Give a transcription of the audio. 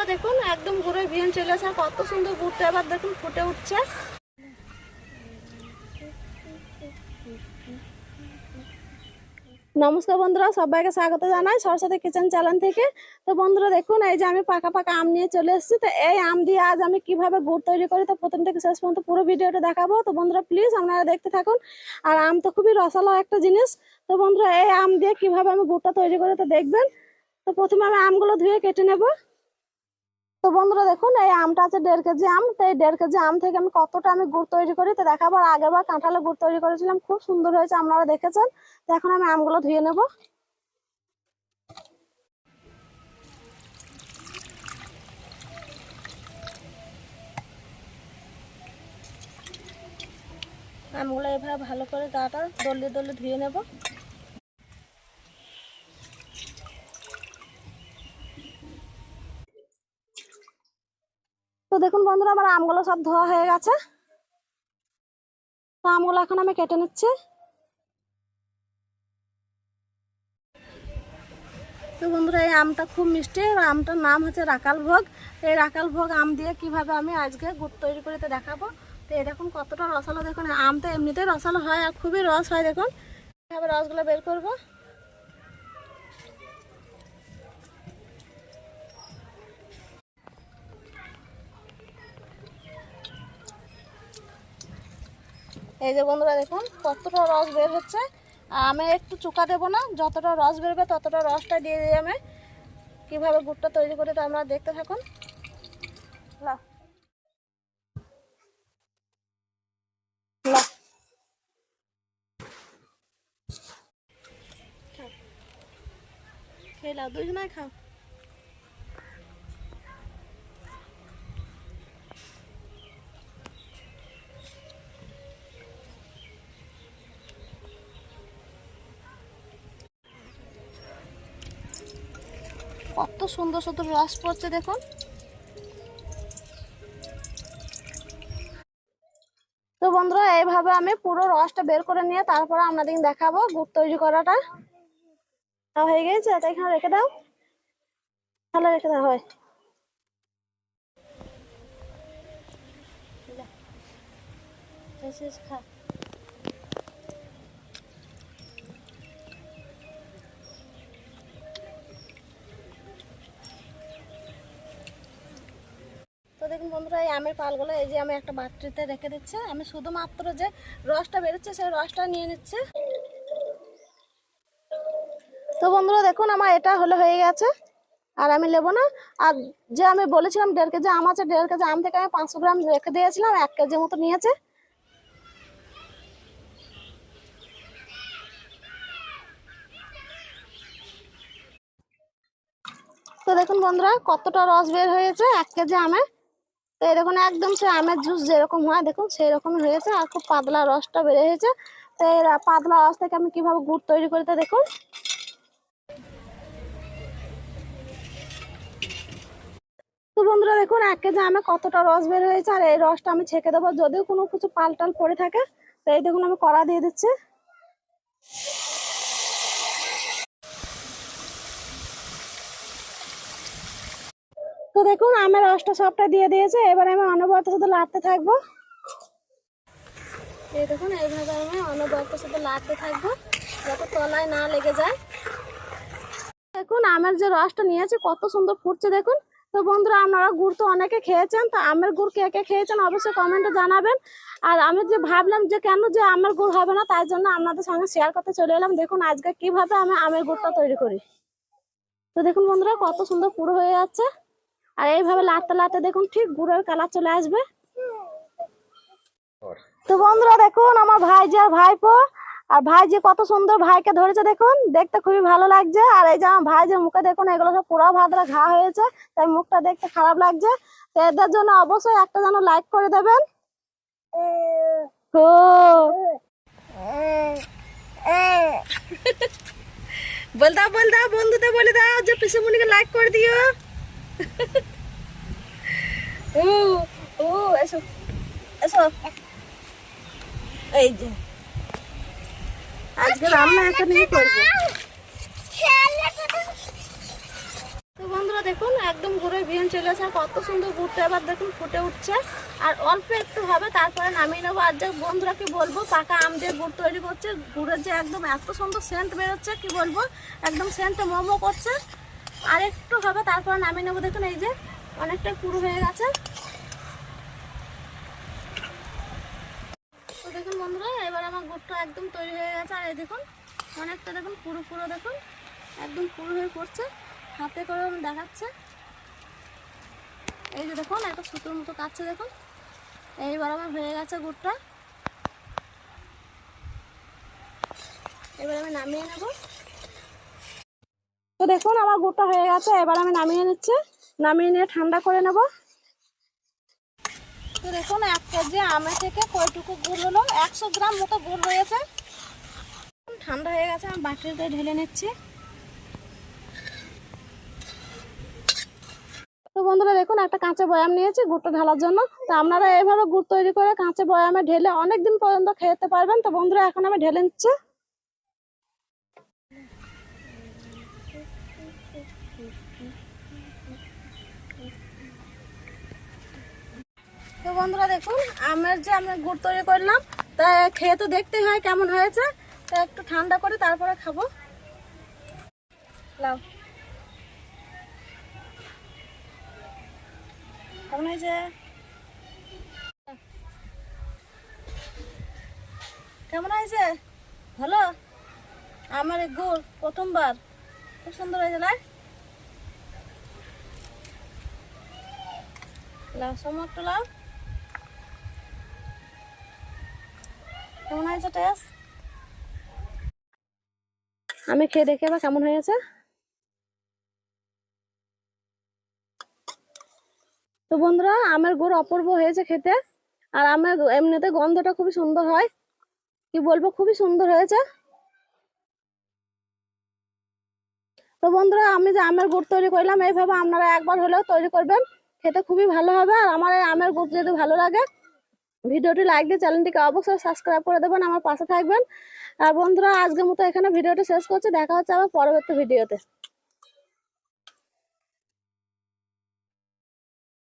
বন্ধুরা দেখুন, একদম ঘুরে ভিয়ন চলে আসে কত সুন্দর গুড়টা এবার দেখুন, ফুটে উঠছে। নমস্কার বন্ধুরা, সবাইকে স্বাগত জানাই সরস্বতী কিচেন চ্যানেল থেকে। তো বন্ধুরা দেখুন, এই যে আমি পাকা পাকা আম নিয়ে চলে এসেছি। তো এই আম দিয়ে আজ আমি কীভাবে গুড় তৈরি করি, তো প্রথম থেকে শেষ পর্যন্ত পুরো ভিডিওটা দেখাবো। তো বন্ধুরা প্লিজ আপনারা দেখতে থাকুন। আর আম তো খুবই রসালো একটা জিনিস। তো বন্ধুরা, এই আম দিয়ে কীভাবে আমি গুড়টা তৈরি করি, তো দেখবেন। তো প্রথমে আমি আমগুলো ধুয়ে কেটে নেব। তো বন্ধুরা দেখুন, এই আমটা আছে দেড় কেজি আম। তো এই দেড় কেজি আম থেকে আমি কতটা আমি গুড় তৈরি করি তো দেখাবার আগেরবার কাঁঠালে গুড় তৈরি করেছিলাম। খুব সুন্দর হয়েছে, আপনারা দেখেছেন। তো এখন আমি আমগুলো ধুয়ে নেব। আমগুলো এভাবে ভালো করে গাটা দলিয়ে দলিয়ে ধুয়ে নেব। তো দেখুন বন্ধুরা, আমার আমগুলো সব ধোয়া হয়ে গেছে। তো আমগুলো এখন আমি কেটে নিচ্ছি। তো বন্ধুরা, এই আমটা খুব মিষ্টি। আমটার নাম হচ্ছে রাকাল ভোগ। এই রাকাল ভোগ আম দিয়ে কীভাবে আমি আজকে গুড় তৈরি করে দেখাবো? তো এই দেখুন কতটা রসালো। দেখুন আম তো এমনিতেই রসালো হয় আর খুবই রস হয়। দেখুন, কীভাবে রসগুলো বের করব? এই যে বন্ধুরা দেখুন, কতটা রস বের হচ্ছে আমি একটু চুকা দেবো না, যতটা রস বেরবে ততটা রসটা দিয়ে দিয়ে আমি কীভাবে গুড়টা তৈরি করি তো আমরা দেখতে থাকুন লাও। লাও। খাও কত সুন্দর সুন্দর রস পড়ছে দেখুন। তো বন্ধুরা, এইভাবে আমি পুরো রসটা বের করে নিয়ে তারপরে আপনাদের দেখাবো গুড় তৈরি করাটা। হয়ে গেছে? তাই এখানে রেখে দাও। তাহলে রেখে দাও, হয়। খা। বন্ধুরা এই আমের পালগুলো এই যে আমি একটা বাটিতে রেখে দিচ্ছে। আমি শুধুমাত্র যে রসটা বেরোচ্ছে, সেই রসটা নিয়ে নিচ্ছে। তো বন্ধুরা, দেখুন আমার এটা হলো হয়ে গেছে, আর আমি নেব না। আর যে আমি বলেছিলাম দেড় কেজি আম আছে, দেড় কেজি আম থেকে আমি পাঁচশো গ্রাম রেখে দিয়েছিলাম, এক কেজি মতো নিয়েছে। তো দেখুন বন্ধুরা, কতটা রস বের হয়েছে এক কেজি আমে। তো দেখুন, একদম সে আমের জুস যেরকম হয়, দেখুন সেই রকমই হয়েছে আর খুব পাতলা রসটা বেড়ে হয়েছে। তো এই পাতলা রস থেকে আমি কীভাবে গুড় তৈরি করি তো দেখুন। বন্ধুরা, দেখুন, এক কেজি আমে কতটা রস বের হয়েছে আর এই রসটা আমি ছেঁকে দেবো। যদিও কোনো কিছু পালটাল পড়ে থাকে তো এই দেখুন, আমি কড়া দিয়ে দিচ্ছি। তো দেখুন, আমের রসটা সবটা দিয়ে দিয়েছে, এবার আমি অনবরত শুধু লাড়তে থাকব। এই দেখুন, এইভাবে আমি অনবরত শুধু লাড়তে থাকব, যাতে তলায় না লেগে যায়। দেখুন, আমের যে রসটা নিয়েছে, কত সুন্দর ফুটছে দেখুন। তো বন্ধুরা, আপনারা গুড় তো অনেকে খেয়েছেন, তো আমের গুড় কে কে খেয়েছেন অবশ্যই কমেন্টে জানাবেন। আর আমি যে ভাবলাম যে কেন যে আমের গুড় হবে না, তাই জন্য আপনাদের সঙ্গে শেয়ার করতে চলে এলাম। দেখুন, আজকে কীভাবে আমি আমের গুড়টা তৈরি করি। তো দেখুন বন্ধুরা, কত সুন্দর পুরো হয়ে যাচ্ছে। আর এইভাবে লাড়তে লাড়তে দেখুন ঠিক গুড়ের কালার চলে আসবে। তো বন্ধুরা দেখুন আমার ভাইজি আর ভাইপো, আর ভাইজি কত সুন্দর ভাইকে ধরেছে দেখুন, দেখতে খুবই ভালো লাগছে। আর এই যে আমার ভাইজির মুখে দেখুন, এগুলো সব পুরা ভাদ্রা ঘা হয়েছে, তাই মুখটা দেখতে খারাপ লাগছে। তো এদের জন্য অবশ্যই একটা যেন লাইক করে দেবেন। বল দাও বন্ধুদের বলে দাও, যে পিসুমণিকে লাইক করে দিও। ও এসো এসো এই যে আজকে রান্না এখানেই করব তো বন্ধুরা দেখুন, একদম গুড়ের বিয়ান চলে আসে কত সুন্দর গুড়টা এবার দেখুন, ফুটে উঠছে। আর অল্প একটু হবে, তারপরে নামিয়ে নেব। আর যে বন্ধুরাকে বলব, পাকা আম দিয়ে গুড় তৈরি করছে। গুড়ের যে একদম এত সুন্দর সেন্ট বেরোচ্ছে, কি বলব? একদম সেন্টে মোমো করছে। আর একটু হবে, তারপরে নামিয়ে নেব। দেখুন, এই যে অনেকটা পুরো হয়ে গেছে। তো দেখুন বন্ধুরা, এবার আমার গুড়টা একদম তৈরি হয়ে গেছে। আর এই দেখুন, অনেকটা দেখুন পুরো পুরো দেখুন, একদম পুরো হয়ে পড়ছে। হাতে করে আমি দেখাচ্ছে। এই যে দেখুন, একটা সুতোর মতো কাটছে দেখুন। এইবার আমার হয়ে গেছে গুড়টা এবার আমি নামিয়ে নেব। তো দেখুন, আমার গুড়টা হয়ে গেছে। এবার আমি নামিয়ে নিচ্ছি। নামিয়ে নিয়ে ঠান্ডা করে নেব। তো দেখুন এক কেজি আমের থেকে কয়টুকু গুড় হলো? একশো গ্রাম মতো গুড় হয়েছে ঠান্ডা হয়ে গেছে আমি বাটিতে ঢেলে নিচ্ছি। তো বন্ধুরা দেখুন একটা কাঁচা বয়াম নিয়েছি গুড়টা ঢালার জন্য। তো আপনারা এইভাবে গুড় তৈরি করে কাঁচা বয়ামে ঢেলে অনেক দিন পর্যন্ত খেতে পারবেন। তো বন্ধুরা এখন আমি ঢেলে নিচ্ছি। তো বন্ধুরা দেখুন, আমের যে আমরা গুড় তৈরি করলাম, তা খেয়ে তো দেখতেই হয় কেমন হয়েছে। তা একটু ঠান্ডা করে তারপরে খাব। লাও। কেমন হয়েছে? কেমন হয়েছে? ভালো? আমার এই গুড় প্রথমবার। খুব সুন্দর হয়েছে, না? সমট্ট লাও। কেমন হয়েছে টেস্ট আমি খেয়ে দেখে এবার কেমন হয়েছে। তো বন্ধুরা, আমের গুড় অপূর্ব হয়েছে খেতে। আর আমের এমনিতে গন্ধটা খুবই সুন্দর হয়। কি বলব, খুবই সুন্দর হয়েছে। তো বন্ধুরা, আমি যে আমের গুড় তৈরি করলাম, এইভাবে আপনারা একবার হলেও তৈরি করবেন। খেতে খুবই ভালো হবে। আর আমার এই আমের গুড় যদি ভালো লাগে ভিডিওটি লাইক দিয়ে চ্যানেলটিকে অবশ্যই সাবস্ক্রাইব করে দেবেন, আমার পাশে থাকবেন। আর বন্ধুরা, আজকের মতো এখানে ভিডিওটি শেষ করছি। দেখা হচ্ছে আবার পরবর্তী ভিডিওতে।